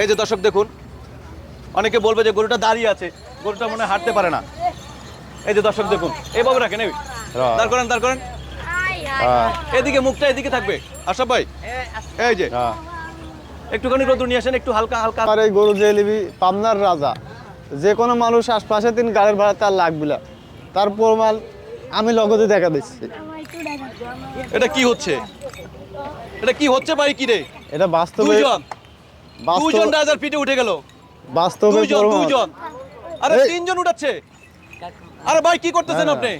এই যে দর্শক দেখুন অনেকে বলবে যে গরুটা দাঁড়িয়ে আছে গরুটা মনে হয় হাঁটতে পারে না। এই যে দর্শক দেখুন এই বাবু রাখেন এই। দাঁড় করেন দাঁড় করেন। এদিকে মুখটা এদিকে থাকবে। আশরাফ ভাই এই যে। একটুখানি রোদ্র নিয়ে আসেন একটু হালকা হালকা। আর এই গরু যে লিবি পাবনার রাজা। যে কোনো মানুষ আশপাশে তিন গাড়ির ভাড়া তার লাগবে না। তার প্রমাণ আমি লগতে দেখা দিচ্ছি। এটা কি হচ্ছে? এটা কি হচ্ছে ভাই কি রে? এটা বাস্তবে দুইজন রাজার পিঠে উঠে গেল। বাস্তবে দুইজন প্রমাণ। দুইজন। আরে তিনজন উঠাচ্ছে। আরে ভাই কি করতেছেন হ্যাঁ। আপনি?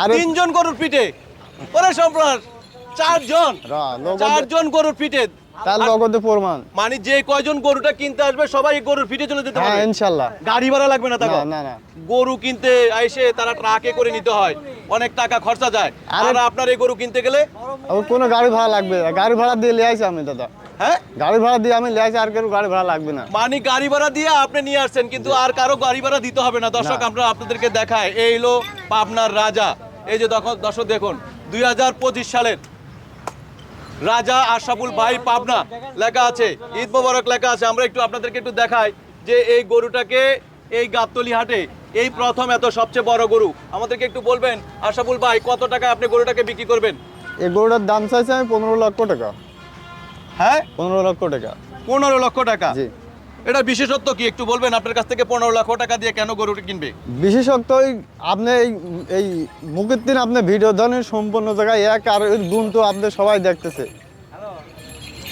আর তিনজন গরুর পিঠে। ওরে সম্রাট চারজন। চারজন গরুর পিঠে। তার লগতে প্রমাণ। মানে যে কয়জন গরুটা কিনতে আসবে সবাই গরুর পিঠে চলে যেতে হ্যাঁ পারবে ইনশাল্লাহ। গাড়ি ভাড়া লাগবে না তাকে? না না গরু কিনতে এসে তারা ট্রাকে করে নিতে হয়। অনেক টাকা খরচা যায়। আর আপনার এই গরু কিনতে গেলে কোনো গাড়ি ভাড়া লাগবে গাড়ি ভাড়া দিয়ে লিয়ে আসি আমি দাদা। হ্যাঁ? গাড়ি ভাড়া দিয়ে আমি আসি আর কেউ গাড়ি ভাড়া লাগবে না। মানে গাড়ি ভাড়া দিয়ে আপনি নিয়ে আসছেন কিন্তু আর কারও গাড়ি ভাড়া দিতে হবে না। দর্শক আমরা আপনাদেরকে দেখায় এই হলো পাবনার রাজা। এই যে দর্শক দর্শক দেখুন দুই সালের রাজা আশরাফুল ভাই পাবনা লেখা আছে ঈদ মোবারক লেখা আছে। আমরা একটু আপনাদেরকে একটু দেখাই যে এই গরুটাকে এই গাবতলি হাটে এই প্রথম এত সবচেয়ে বড় গরু। আমাদেরকে একটু বলবেন আশরাফুল ভাই কত টাকা আপনি গরুটাকে বিক্রি করবেন? এই গরুটার দাম চাইছে আমি পনেরো লক্ষ টাকা। হ্যাঁ? পনেরো লক্ষ টাকা। পনেরো লক্ষ টাকা? জি। এটা বিশেষত্ব কি? একটু বলবেন আপনার কাছ থেকে পনেরো লক্ষ টাকা দিয়ে কেন গরুটা কিনবে? বিশেষত ওই আপনি এই এই মুখের দিন আপনি ভিডিও ধরেন সম্পূর্ণ জায়গায় এক আর এর গুণ তো আপনি সবাই দেখতেছে।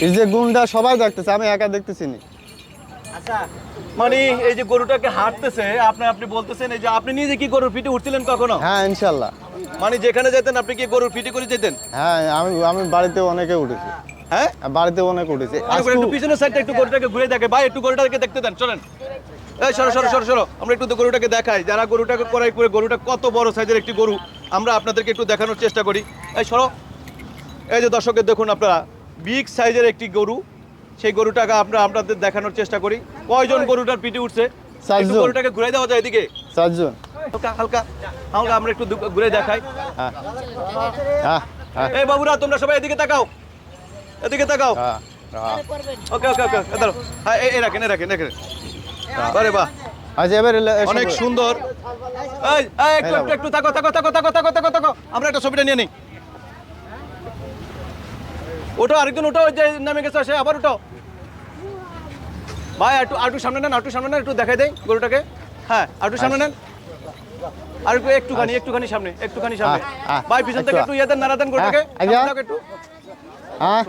এই যে গুণটা সবাই দেখতেছে আমি একা দেখতেছি নি। মানে এই যে গরুটাকে হাঁটতেছে আপনি আপনি বলতেছেন এই যে আপনি নিজে কি গরুর পিঠে উঠছিলেন কখনো? হ্যাঁ ইনশাল্লাহ। মানে যেখানে যেতেন আপনি কি গরুর পিঠে করে যেতেন? হ্যাঁ আমি আমি বাড়িতে অনেকে উঠেছি। হ্যাঁ? বাড়িতে অনেক উঠেছি। একটু পিছনের সাইডটা একটু গরুটাকে ঘুরে দেখে। ভাই একটু গরুটাকে দেখতে দেন চলেন। এই সরো সরো সরো সরো। আমরা একটু তো গরুটাকে দেখাই। যারা গরুটাকে করাই করে গরুটা কত বড় সাইজের একটি গরু আমরা আপনাদেরকে একটু দেখানোর চেষ্টা করি। এই সরো। এই যে দর্শকের দেখুন আপনারা বিগ সাইজের একটি গরু। সেই গরুটাকে আমরা আপনাদের দেখানোর চেষ্টা করি। কয়জন গরুটার পিঠে উঠছে? গরুটাকে ঘুরে দেওয়া যায় এদিকে। চারজন হালকা হালকা হালকা আমরা একটু ঘুরে দেখাই। হ্যাঁ। হ্যাঁ হ্যাঁ। এই বাবুরা তোমরা সবাই এদিকে তাকাও। এদিকে তাকাও। হ্যাঁ হ্যাঁ। ওকে ওকে ওকে এ দাঁড়াও। হ্যাঁ এই রাখেন এই রাখেন রাখেন। আরে বাহ। আচ্ছা এবার অনেক সুন্দর। এই একটু একটু তাকো তাকো তাকো তাকো তাকো তাকো তাকো আমরা একটা ছবিটা নিয়ে নিই। ওটো আরেকজন ওটো ওই যে নামে গেছে সে আবার ওটো ভাই একটু আটু সামনে নেন আটু সামনে নেন একটু দেখাই দেই গরুটাকে। হ্যাঁ আটু সামনে নেন। আর একটু একটুখানি একটুখানি সামনে একটুখানি সামনে। ভাই পিছন থেকে একটু ইয়ে দেন নাড়া দেন গরুটাকে। হ্যাঁ, একটু। হ্যাঁ?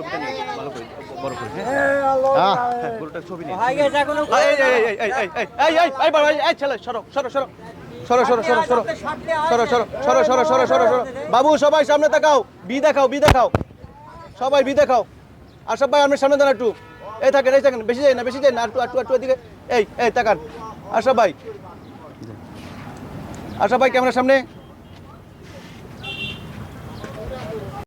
হ্যাঁ। বাবু সবাই সামনে দেখাও বি দেখাও বি দেখাও। সবাই বি দেখাও। আর সবাই আপনার সামনে দাঁড়া একটু। এই থাকেন এই থাকেন। বেশি যাই না বেশি যাই না। আটটু আটটু আটটু এদিকে। এই এই থাকান আর সবাই আর সবাই ক্যামেরার সামনে।